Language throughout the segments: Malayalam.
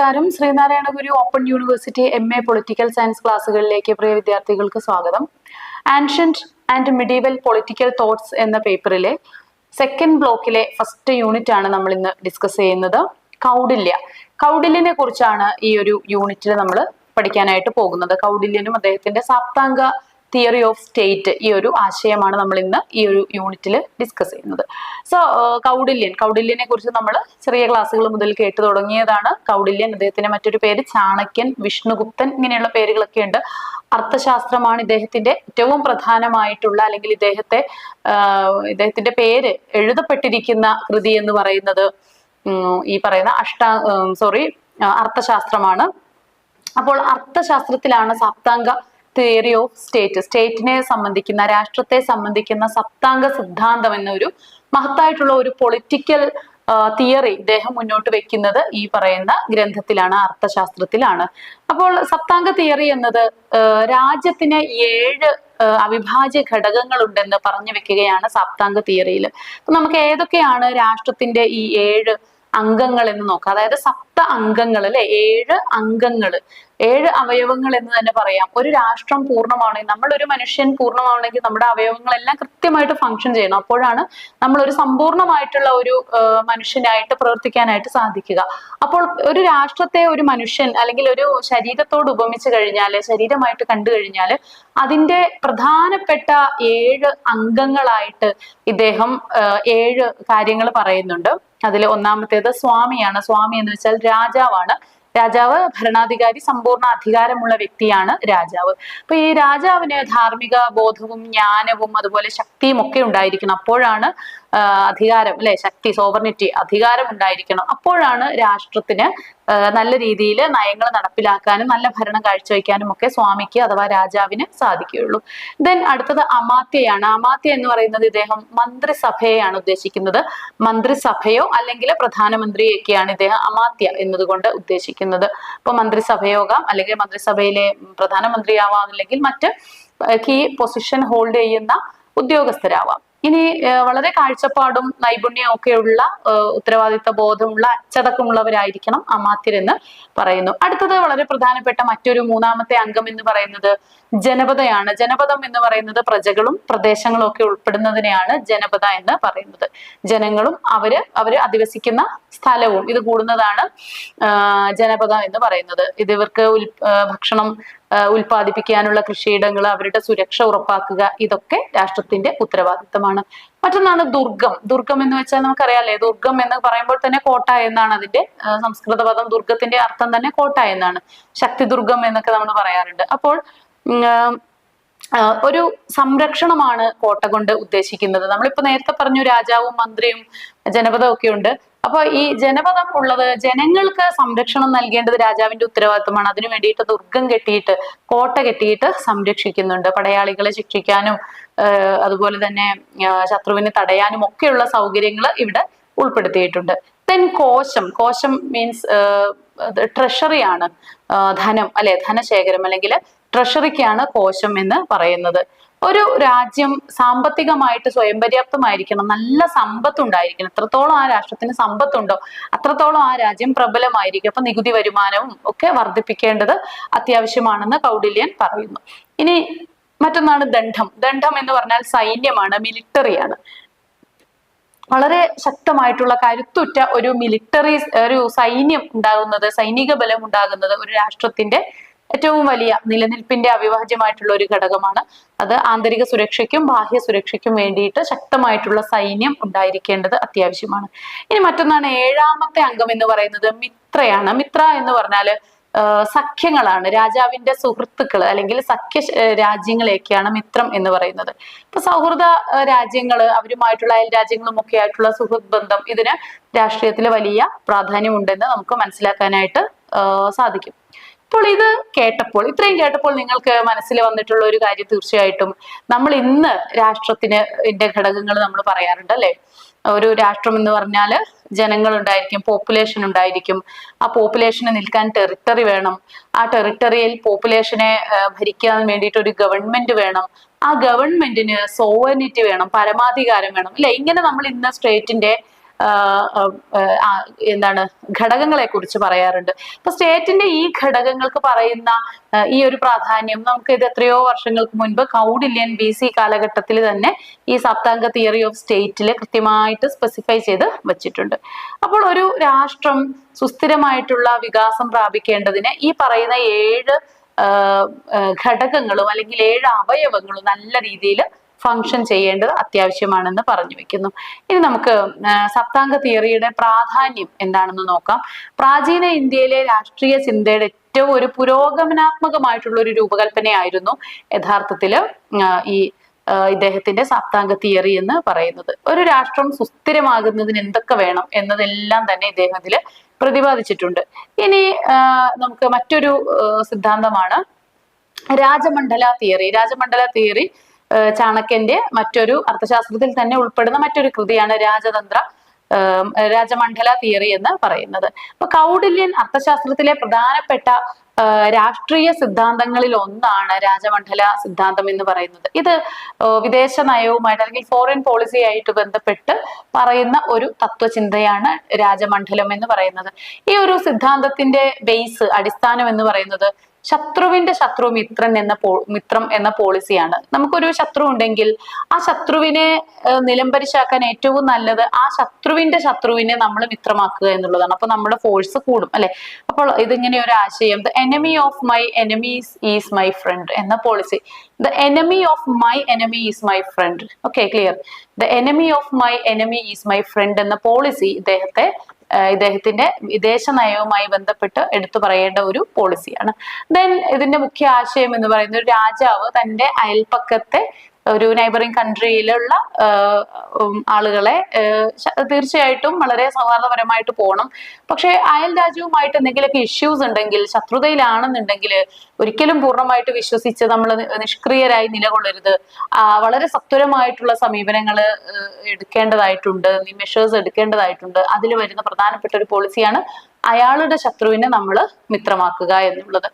നമസ്കാരം. Sreenarayana Guru open university M A political science ക്ലാസ്സുകളിലേക്ക് പ്രിയ വിദ്യാർത്ഥികൾക്ക് സ്വാഗതം. Ancient and medieval political thoughts എന്ന പേപ്പറിലെ സെക്കൻഡ് ബ്ലോക്കിലെ ഫസ്റ്റ് യൂണിറ്റ് ആണ് നമ്മൾ ഇന്ന് ഡിസ്കസ് ചെയ്യുന്നത്. കൗഡില്യ കൗഡില്യനെ കുറിച്ചാണ് ഈ ഒരു യൂണിറ്റിൽ നമ്മൾ പഠിക്കാനായിട്ട് പോകുന്നത്. കൗഡില്യനും അദ്ദേഹത്തിന്റെ സാപ്താംഗ തിയറി ഓഫ് സ്റ്റേറ്റ് ഈ ഒരു ആശയമാണ് നമ്മൾ ഇന്ന് ഈ ഒരു യൂണിറ്റിൽ ഡിസ്കസ് ചെയ്യുന്നത്. സോ കൗഡില്യൻ കൗഡില്യനെ കുറിച്ച് നമ്മൾ ചെറിയ ക്ലാസ്സുകൾ മുതൽ കേട്ടു തുടങ്ങിയതാണ്. കൗഡില്യൻ അദ്ദേഹത്തിന്റെ മറ്റൊരു പേര് ചാണക്യൻ വിഷ്ണുഗുപ്തൻ ഇങ്ങനെയുള്ള പേരുകളൊക്കെ ഉണ്ട്. അർത്ഥശാസ്ത്രമാണ് ഇദ്ദേഹത്തിന്റെ ഏറ്റവും പ്രധാനമായിട്ടുള്ള അല്ലെങ്കിൽ ഇദ്ദേഹത്തെ ഇദ്ദേഹത്തിന്റെ പേര് എഴുതപ്പെട്ടിരിക്കുന്ന കൃതി എന്ന് പറയുന്നത് ഈ പറയുന്ന അഷ്ടാ സോറി അർത്ഥശാസ്ത്രമാണ്. അപ്പോൾ അർത്ഥശാസ്ത്രത്തിലാണ് സപ്താംഗ തിയറി ഓഫ് സ്റ്റേറ്റ് സ്റ്റേറ്റിനെ സംബന്ധിക്കുന്ന രാഷ്ട്രത്തെ സംബന്ധിക്കുന്ന സപ്താംഗ സിദ്ധാന്തം എന്നൊരു മഹത്തായിട്ടുള്ള ഒരു പൊളിറ്റിക്കൽ തിയറി ഇദ്ദേഹം മുന്നോട്ട് വെക്കുന്നത് ഈ പറയുന്ന ഗ്രന്ഥത്തിലാണ് അർത്ഥശാസ്ത്രത്തിലാണ്. അപ്പോൾ സപ്താംഗ തിയറി എന്നത് രാജ്യത്തിന് ഏഴ് അവിഭാജ്യ ഘടകങ്ങളുണ്ടെന്ന് പറഞ്ഞു വെക്കുകയാണ് സപ്താംഗ തിയറിയിൽ നമുക്ക് ഏതൊക്കെയാണ് രാഷ്ട്രത്തിന്റെ ഈ ഏഴ് അംഗങ്ങൾ എന്ന് നോക്കാം. അതായത് അംഗങ്ങൾ അല്ലെ? ഏഴ് അംഗങ്ങൾ. ഏഴ് അവയവങ്ങൾ എന്ന് തന്നെ പറയാം. ഒരു രാഷ്ട്രം പൂർണമാണെങ്കിൽ നമ്മൾ ഒരു മനുഷ്യൻ പൂർണമാണെങ്കിൽ നമ്മുടെ അവയവങ്ങളെല്ലാം കൃത്യമായിട്ട് ഫങ്ഷൻ ചെയ്യണം അപ്പോഴാണ് നമ്മൾ ഒരു സമ്പൂർണമായിട്ടുള്ള ഒരു മനുഷ്യനായിട്ട് പ്രവർത്തിക്കാനായിട്ട് സാധിക്കുക. അപ്പോൾ ഒരു രാഷ്ട്രത്തെ ഒരു മനുഷ്യൻ അല്ലെങ്കിൽ ഒരു ശരീരത്തോട് ഉപമിച്ച് കഴിഞ്ഞാൽ ശരീരമായിട്ട് കണ്ടു കഴിഞ്ഞാൽ അതിന്റെ പ്രധാനപ്പെട്ട ഏഴ് അംഗങ്ങളായിട്ട് ഇദ്ദേഹം ഏഴ് കാര്യങ്ങൾ പറയുന്നുണ്ട്. അതിൽ ഒന്നാമത്തേത് സ്വാമിയാണ്. സ്വാമി എന്ന് വെച്ചാൽ രാജാവാണ്. രാജാവ് ഭരണാധികാരി സമ്പൂർണ അധികാരമുള്ള വ്യക്തിയാണ് രാജാവ്. അപ്പൊ ഈ രാജാവിന് ധാർമ്മിക ബോധവും ജ്ഞാനവും അതുപോലെ ശക്തിയും ഒക്കെ ഉണ്ടായിരിക്കണം. അപ്പോഴാണ് അധികാരം അല്ലെ? ശക്തി സോവർണിറ്റി അധികാരം ഉണ്ടായിരിക്കണം. അപ്പോഴാണ് രാഷ്ട്രത്തിന് നല്ല രീതിയിൽ നയങ്ങൾ നടപ്പിലാക്കാനും നല്ല ഭരണം കാഴ്ചവെക്കാനും ഒക്കെ സ്വാമിക്ക് അഥവാ രാജാവിന് സാധിക്കുകയുള്ളൂ. ദെൻ അടുത്തത് അമാത്യയാണ്. അമാത്യ എന്ന് പറയുന്നത് ഇദ്ദേഹം മന്ത്രിസഭയെയാണ് ഉദ്ദേശിക്കുന്നത്. മന്ത്രിസഭയോ അല്ലെങ്കിൽ പ്രധാനമന്ത്രിയൊക്കെയാണ് ഇദ്ദേഹം അമാത്യ എന്നതുകൊണ്ട് ഉദ്ദേശിക്കുന്നത്. ഇപ്പൊ മന്ത്രിസഭയോഗാം അല്ലെങ്കിൽ മന്ത്രിസഭയിലെ പ്രധാനമന്ത്രിയാവാം അല്ലെങ്കിൽ മറ്റ് കീ പൊസിഷൻ ഹോൾഡ് ചെയ്യുന്ന ഉദ്യോഗസ്ഥരാവാം. ഇനി വളരെ കാഴ്ചപ്പാടും നൈപുണ്യവും ഒക്കെയുള്ള ഉത്തരവാദിത്ത ബോധമുള്ള അച്ചടക്കമുള്ളവരായിരിക്കണം അമാത്യരെന്ന് പറയുന്നു. അടുത്തത് വളരെ പ്രധാനപ്പെട്ട മറ്റൊരു മൂന്നാമത്തെ അംഗം എന്ന് പറയുന്നത് ജനപദയാണ്. ജനപദം എന്ന് പറയുന്നത് പ്രജകളും പ്രദേശങ്ങളും ഒക്കെ ഉൾപ്പെടുന്നതിനെയാണ് ജനപദ എന്ന് പറയുന്നത്. ജനങ്ങളും അവർ അവർ അധിവസിക്കുന്ന സ്ഥലവും ഇത് കൂടുന്നതാണ് ജനപദം എന്ന് പറയുന്നത്. ഇത് ഇവർക്ക് ഉൽ ഭക്ഷണം ഉൽപ്പാദിപ്പിക്കാനുള്ള കൃഷിയിടങ്ങൾ അവരുടെ സുരക്ഷ ഉറപ്പാക്കുക ഇതൊക്കെ രാഷ്ട്രത്തിന്റെ ഉത്തരവാദിത്തമാണ്. മറ്റൊന്നാണ് ദുർഗം. ദുർഗം എന്ന് വെച്ചാൽ നമുക്കറിയാലേ ദുർഗം എന്ന് പറയുമ്പോൾ തന്നെ കോട്ട എന്നാണ് അതിന്റെ സംസ്കൃത പദം ദുർഗത്തിന്റെ അർത്ഥം തന്നെ കോട്ട എന്നാണ്. ശക്തി ദുർഗം എന്നൊക്കെ നമ്മൾ പറയാറുണ്ട്. അപ്പോൾ ഒരു സംരക്ഷണമാണ് കോട്ട കൊണ്ട് ഉദ്ദേശിക്കുന്നത്. നമ്മളിപ്പോ നേരത്തെ പറഞ്ഞു രാജാവും മന്ത്രിയും ജനപദവും ഒക്കെ ഉണ്ട്. അപ്പൊ ഈ ജനപദം ഉള്ളത് ജനങ്ങൾക്ക് സംരക്ഷണം നൽകേണ്ടത് രാജാവിന്റെ ഉത്തരവാദിത്വമാണ്. അതിനു വേണ്ടിയിട്ട് ദുർഗം കെട്ടിയിട്ട് കോട്ട കെട്ടിയിട്ട് സംരക്ഷിക്കുന്നുണ്ട്. പടയാളികളെ ശിക്ഷിക്കാനും അതുപോലെ തന്നെ ശത്രുവിനെ തടയാനും ഒക്കെയുള്ള സൗകര്യങ്ങൾ ഇവിടെ ഉൾപ്പെടുത്തിയിട്ടുണ്ട്. ദെൻ കോശം കോശം മീൻസ് ട്രഷറിയാണ് ധനം അല്ലെ ധനശേഖരം അല്ലെങ്കിൽ ട്രഷറിക്കാണ് കോശം എന്ന് പറയുന്നത്. ഒരു രാജ്യം സാമ്പത്തികമായിട്ട് സ്വയം പര്യാപ്തമായിരിക്കണം നല്ല സമ്പത്ത് ഉണ്ടായിരിക്കണം എത്രത്തോളം ആ രാഷ്ട്രത്തിന് സമ്പത്തുണ്ടോ അത്രത്തോളം ആ രാജ്യം പ്രബലമായിരിക്കും. അപ്പൊ നികുതി വരുമാനവും ഒക്കെ വർദ്ധിപ്പിക്കേണ്ടത് അത്യാവശ്യമാണെന്ന് കൗടില്യൻ പറയുന്നു. ഇനി മറ്റൊന്നാണ് ദണ്ഡം. ദണ്ഡം എന്ന് പറഞ്ഞാൽ സൈന്യമാണ് മിലിറ്ററിയാണ് വളരെ ശക്തമായിട്ടുള്ള കരുത്തുറ്റ ഒരു മിലിറ്ററി ഒരു സൈന്യം ഉണ്ടാകുന്നത് സൈനിക ബലം ഉണ്ടാകുന്നത് ഒരു രാഷ്ട്രത്തിന്റെ ഏറ്റവും വലിയ നിലനിൽപ്പിന്റെ അവിഭാജ്യമായിട്ടുള്ള ഒരു ഘടകമാണ് അത് ആന്തരിക സുരക്ഷയ്ക്കും ബാഹ്യ സുരക്ഷയ്ക്കും വേണ്ടിയിട്ട് ശക്തമായിട്ടുള്ള സൈന്യം ഉണ്ടായിരിക്കേണ്ടത് അത്യാവശ്യമാണ്. ഇനി മറ്റൊന്നാണ് ഏഴാമത്തെ അംഗം എന്ന് പറയുന്നത് മിത്രയാണ്. മിത്ര എന്ന് പറഞ്ഞാൽ സഖ്യങ്ങളാണ്. രാജാവിന്റെ സുഹൃത്തുക്കൾ അല്ലെങ്കിൽ സഖ്യ രാജ്യങ്ങളെയൊക്കെയാണ് മിത്രം എന്ന് പറയുന്നത്. ഇപ്പൊ സൗഹൃദ രാജ്യങ്ങൾ അവരുമായിട്ടുള്ള അയൽ രാജ്യങ്ങളും ഒക്കെ ആയിട്ടുള്ള സുഹൃത്ത് ബന്ധം ഇതിന് രാഷ്ട്രീയത്തിൽ വലിയ പ്രാധാന്യമുണ്ടെന്ന് നമുക്ക് മനസ്സിലാക്കാനായിട്ട് സാധിക്കും. അപ്പോൾ ഇത് കേട്ടപ്പോൾ ഇത്രയും കേട്ടപ്പോൾ നിങ്ങൾക്ക് മനസ്സിൽ വന്നിട്ടുള്ള ഒരു കാര്യം തീർച്ചയായിട്ടും നമ്മൾ ഇന്ന് രാഷ്ട്രത്തിന് ഘടകങ്ങൾ നമ്മൾ പറയാറുണ്ട് അല്ലെ? ഒരു രാഷ്ട്രം എന്ന് പറഞ്ഞാൽ ജനങ്ങൾ ഉണ്ടായിരിക്കും പോപ്പുലേഷൻ ഉണ്ടായിരിക്കും. ആ പോപ്പുലേഷന് നിൽക്കാൻ ടെറിട്ടറി വേണം. ആ ടെറിട്ടറിയിൽ പോപ്പുലേഷനെ ഭരിക്കാൻ വേണ്ടിയിട്ട് ഒരു ഗവൺമെന്റ് വേണം. ആ ഗവൺമെന്റിന് സോവനിറ്റി വേണം പരമാധികാരം വേണം. അല്ലെ ഇങ്ങനെ നമ്മൾ ഇന്ന് സ്റ്റേറ്റിന്റെ എന്താണ് ഘടകങ്ങളെ കുറിച്ച് പറയാറുണ്ട്. അപ്പൊ സ്റ്റേറ്റിന്റെ ഈ ഘടകങ്ങൾക്ക് പറയുന്ന ഈ ഒരു പ്രാധാന്യം നമുക്ക് ഇത് എത്രയോ വർഷങ്ങൾക്ക് മുൻപ് കൗഡില്യൻ ബി സി കാലഘട്ടത്തിൽ തന്നെ ഈ സപ്താംഗ തിയറി ഓഫ് സ്റ്റേറ്റിൽ കൃത്യമായിട്ട് സ്പെസിഫൈ ചെയ്ത് വെച്ചിട്ടുണ്ട്. അപ്പോൾ ഒരു രാഷ്ട്രം സുസ്ഥിരമായിട്ടുള്ള വികാസം പ്രാപിക്കേണ്ടതിന് ഈ പറയുന്ന ഏഴ് ഘടകങ്ങളും അല്ലെങ്കിൽ ഏഴ് അവയവങ്ങളും നല്ല രീതിയിൽ ഫങ്ഷൻ ചെയ്യേണ്ടത് അത്യാവശ്യമാണെന്ന് പറഞ്ഞു വെക്കുന്നു. ഇനി നമുക്ക് സപ്താംഗ തിയറിയുടെ പ്രാധാന്യം എന്താണെന്ന് നോക്കാം. പ്രാചീന ഇന്ത്യയിലെ രാഷ്ട്രീയ ചിന്തയുടെ ഏറ്റവും ഒരു പുരോഗമനാത്മകമായിട്ടുള്ള ഒരു രൂപകൽപ്പനയായിരുന്നു യഥാർത്ഥത്തിൽ ഈ ഇദ്ദേഹത്തിന്റെ സപ്താംഗ തിയറി എന്ന് പറയുന്നത്. ഒരു രാഷ്ട്രം സുസ്ഥിരമാകുന്നതിന് എന്തൊക്കെ വേണം എന്നതെല്ലാം തന്നെ ഇദ്ദേഹം പ്രതിപാദിച്ചിട്ടുണ്ട്. ഇനി നമുക്ക് മറ്റൊരു സിദ്ധാന്തമാണ് രാജമണ്ഡല തിയറി. രാജമണ്ഡല തിയറി ചാണക്യന്റെ മറ്റൊരു അർത്ഥശാസ്ത്രത്തിൽ തന്നെ ഉൾപ്പെടുന്ന മറ്റൊരു കൃതിയാണ് രാജതന്ത്ര രാജമണ്ഡല തിയറി എന്ന് പറയുന്നത്. അപ്പൊ കൗഡില്യൻ അർത്ഥശാസ്ത്രത്തിലെ പ്രധാനപ്പെട്ട രാഷ്ട്രീയ സിദ്ധാന്തങ്ങളിൽ ഒന്നാണ് രാജമണ്ഡല സിദ്ധാന്തം എന്ന് പറയുന്നത്. ഇത് വിദേശ നയവുമായിട്ട് അല്ലെങ്കിൽ ഫോറിൻ പോളിസി ആയിട്ട് ബന്ധപ്പെട്ട് പറയുന്ന ഒരു തത്വചിന്തയാണ് രാജമണ്ഡലം എന്ന് പറയുന്നത്. ഈ ഒരു സിദ്ധാന്തത്തിന്റെ ബേസ് അടിസ്ഥാനം എന്ന് പറയുന്നത് ശത്രുവിന്റെ ശത്രു മിത്രൻ എന്ന മിത്രം എന്ന പോളിസിയാണ് നമുക്കൊരു ശത്രു ഉണ്ടെങ്കിൽ ആ ശത്രുവിനെ നിലംപരിശാക്കാൻ ഏറ്റവും നല്ലത് ആ ശത്രുവിന്റെ ശത്രുവിനെ നമ്മൾ മിത്രമാക്കുക എന്നുള്ളതാണ്. അപ്പൊ നമ്മുടെ ഫോഴ്സ് കൂടും അല്ലെ? അപ്പോൾ ഇതിങ്ങനെ ഒരു ആശയം the enemy of my enemies is my friend എന്ന policy the enemy of my enemy is my friend okay clear the enemy of my enemy is my friend എന്ന പോളിസി ഇദ്ദേഹത്തെ ഇദ്ദേഹത്തിന്റെ വിദേശ നയവുമായി ബന്ധപ്പെട്ട് എടുത്തു പറയേണ്ട ഒരു പോളിസിയാണ് ദെൻ ഇതിന്റെ മുഖ്യ ആശയം എന്ന് പറയുന്നത് രാജാവ് തന്റെ അയൽപ്പക്കത്തെ ഒരു നൈബറിങ് കൺട്രിയിലുള്ള ആളുകളെ തീർച്ചയായിട്ടും വളരെ സൗഹാർദ്ദപരമായിട്ട് പോകണം പക്ഷേ അയൽ രാജ്യവുമായിട്ട് എന്തെങ്കിലുമൊക്കെ ഇഷ്യൂസ് ഉണ്ടെങ്കിൽ ശത്രുതയിലാണെന്നുണ്ടെങ്കിൽ ഒരിക്കലും പൂർണമായിട്ട് വിശ്വസിച്ച് നമ്മൾ നിഷ്ക്രിയരായി നിലകൊള്ളരുത്. വളരെ സത്വരമായിട്ടുള്ള സമീപനങ്ങൾ എടുക്കേണ്ടതായിട്ടുണ്ട് മെഷേഴ്സ് എടുക്കേണ്ടതായിട്ടുണ്ട്. അതിൽ വരുന്ന പ്രധാനപ്പെട്ട ഒരു പോളിസിയാണ് അയാളുടെ ശത്രുവിനെ നമ്മൾ മിത്രമാക്കുക എന്നുള്ളത്.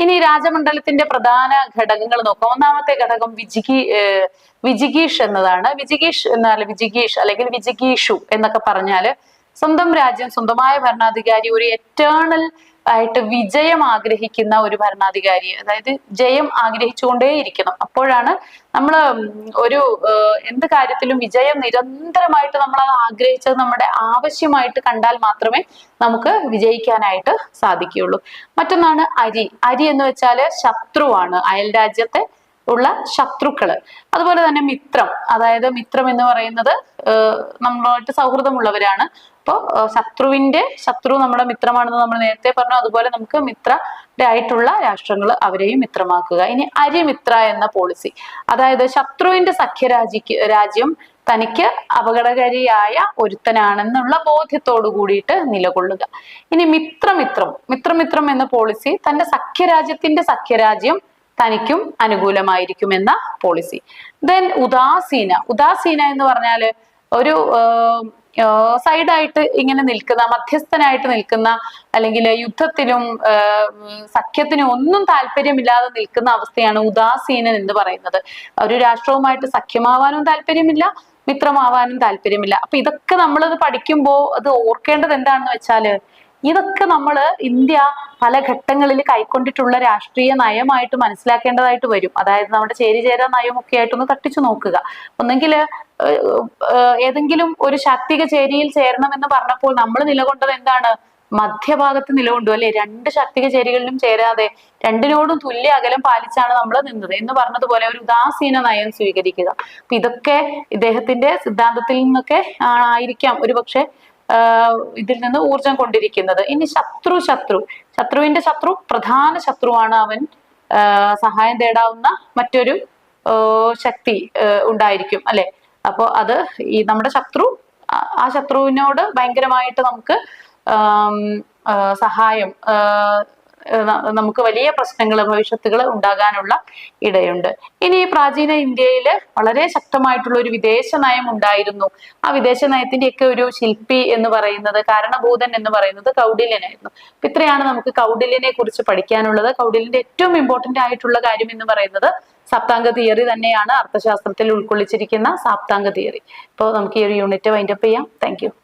ഇനി രാജമണ്ഡലത്തിന്റെ പ്രധാന ഘടകങ്ങൾ നോക്കാം. ഒന്നാമത്തെ ഘടകം വിജിഗി വിജിഗീഷ് എന്നതാണ്. വിജിഗീഷ് എന്നാൽ വിജിഗീഷ് അല്ലെങ്കിൽ വിജിഗീഷു എന്നൊക്കെ പറഞ്ഞാൽ സ്വന്തം രാജ്യം സ്വന്തമായ ഭരണാധികാരി ഒരു എറ്റേണൽ ആയിട്ട് വിജയം ആഗ്രഹിക്കുന്ന ഒരു ഭരണാധികാരി അതായത് ജയം ആഗ്രഹിച്ചുകൊണ്ടേ ഇരിക്കണം അപ്പോഴാണ് നമ്മൾ ഒരു എന്ത് കാര്യത്തിലും വിജയം നിരന്തരമായിട്ട് നമ്മൾ ആഗ്രഹിച്ചത് നമ്മുടെ ആവശ്യമായിട്ട് കണ്ടാൽ മാത്രമേ നമുക്ക് വിജയിക്കാനായിട്ട് സാധിക്കുകയുള്ളൂ. മറ്റൊന്നാണ് അരി. അരി എന്ന് വെച്ചാൽ ശത്രുവാണ്. അയൽ രാജ്യത്തെ ഉള്ള ശത്രുക്കൾ. അതുപോലെ തന്നെ മിത്രം. അതായത് മിത്രം എന്ന് പറയുന്നത് നമ്മളായിട്ട് സൗഹൃദമുള്ളവരാണ്. അപ്പോൾ ശത്രുവിന്റെ ശത്രു നമ്മുടെ മിത്രമാണെന്ന് നമ്മൾ നേരത്തെ പറഞ്ഞു. അതുപോലെ നമുക്ക് മിത്ര ആയിട്ടുള്ള രാഷ്ട്രങ്ങൾ അവരെയും മിത്രമാക്കുക. ഇനി അരിമിത്ര എന്ന പോളിസി അതായത് ശത്രുവിന്റെ സഖ്യരാജിക്ക് രാജ്യം തനിക്ക് അപകടകാരിയായ ഒരുത്തനാണെന്നുള്ള ബോധ്യത്തോടു കൂടിയിട്ട് നിലകൊള്ളുക. ഇനി മിത്രമിത്രം മിത്രമിത്രം എന്ന പോളിസി തന്റെ സഖ്യരാജ്യത്തിന്റെ സഖ്യരാജ്യം തനിക്കും അനുകൂലമായിരിക്കും എന്ന പോളിസി ദെൻ ഉദാസീന ഉദാസീന എന്ന് പറഞ്ഞാൽ ഒരു സൈഡായിട്ട് ഇങ്ങനെ നിൽക്കുന്ന മധ്യസ്ഥനായിട്ട് നിൽക്കുന്ന അല്ലെങ്കിൽ യുദ്ധത്തിനും സഖ്യത്തിനും ഒന്നും താല്പര്യമില്ലാതെ നിൽക്കുന്ന അവസ്ഥയാണ് ഉദാസീനൻ എന്ന് പറയുന്നത്. ഒരു രാഷ്ട്രവുമായിട്ട് സഖ്യമാവാനും താല്പര്യമില്ല മിത്രമാവാനും താല്പര്യമില്ല. അപ്പൊ ഇതൊക്കെ നമ്മളത് പഠിക്കുമ്പോൾ അത് ഓർക്കേണ്ടത് എന്താണെന്ന് വെച്ചാൽ ഇതൊക്കെ നമ്മൾ ഇന്ത്യ പല ഘട്ടങ്ങളിൽ കൈക്കൊണ്ടിട്ടുള്ള രാഷ്ട്രീയ നയമായിട്ട് മനസ്സിലാക്കേണ്ടതായിട്ട് വരും. അതായത് നമ്മുടെ ചേരി ചേര നയമൊക്കെ ആയിട്ടൊന്ന് തട്ടിച്ചു നോക്കുക. ഒന്നെങ്കിൽ ഏതെങ്കിലും ഒരു ശാക്തിക ചേരിയിൽ ചേരണമെന്ന് പറഞ്ഞപ്പോൾ നമ്മൾ നിലകൊണ്ടത് എന്താണ്? മധ്യഭാഗത്ത് നിലകൊണ്ടു. അല്ലെ? രണ്ട് ശാക്തിക ചേരികളിലും ചേരാതെ രണ്ടിനോടും തുല്യ അകലം പാലിച്ചാണ് നമ്മൾ നിന്നത് എന്ന് പറഞ്ഞതുപോലെ ഒരു ഉദാസീന നയം സ്വീകരിക്കുക. അപ്പൊ ഇതൊക്കെ ഇദ്ദേഹത്തിന്റെ സിദ്ധാന്തത്തിൽ നിന്നൊക്കെ ആയിരിക്കാം. ഒരുപക്ഷെ ആഹ് ഇതിൽ നിന്ന് ഊർജം കൊണ്ടിരിക്കുന്നത്. ഇനി ശത്രു ശത്രു. ശത്രുവിന്റെ ശത്രു പ്രധാന ശത്രുവാണ് അവൻ. സഹായം തേടാവുന്ന മറ്റൊരു ശക്തി ഉണ്ടായിരിക്കും അല്ലെ? അപ്പോ അത് ഈ നമ്മുടെ ശത്രു ആ- ശത്രുവിനോട് ഭയങ്കരമായിട്ട് നമുക്ക് സഹായം നമുക്ക് വലിയ പ്രശ്നങ്ങൾ ഭവിഷ്യത്തുകൾ ഉണ്ടാകാനുള്ള ഇടയുണ്ട്. ഇനി പ്രാചീന ഇന്ത്യയിൽ വളരെ ശക്തമായിട്ടുള്ള ഒരു വിദേശ നയം ഉണ്ടായിരുന്നു. ആ വിദേശ നയത്തിന്റെയൊക്കെ ഒരു ശില്പി എന്ന് പറയുന്നത് കാരണഭൂതൻ എന്ന് പറയുന്നത് കൗഡില്യനായിരുന്നു അപ്പൊ ഇത്രയാണ് നമുക്ക് കൗഡില്യനെ കുറിച്ച് പഠിക്കാനുള്ളത്. കൗഡില്യന്റെ ഏറ്റവും ഇമ്പോർട്ടന്റ് ആയിട്ടുള്ള കാര്യം എന്ന് പറയുന്നത് സപ്താംഗ തിയറി തന്നെയാണ്. അർത്ഥശാസ്ത്രത്തിൽ ഉൾക്കൊള്ളിച്ചിരിക്കുന്ന സാപ്താംഗ തിയറി. അപ്പോൾ നമുക്ക് ഈ ഒരു യൂണിറ്റ് വൈൻഡപ്പ് ചെയ്യാം. താങ്ക്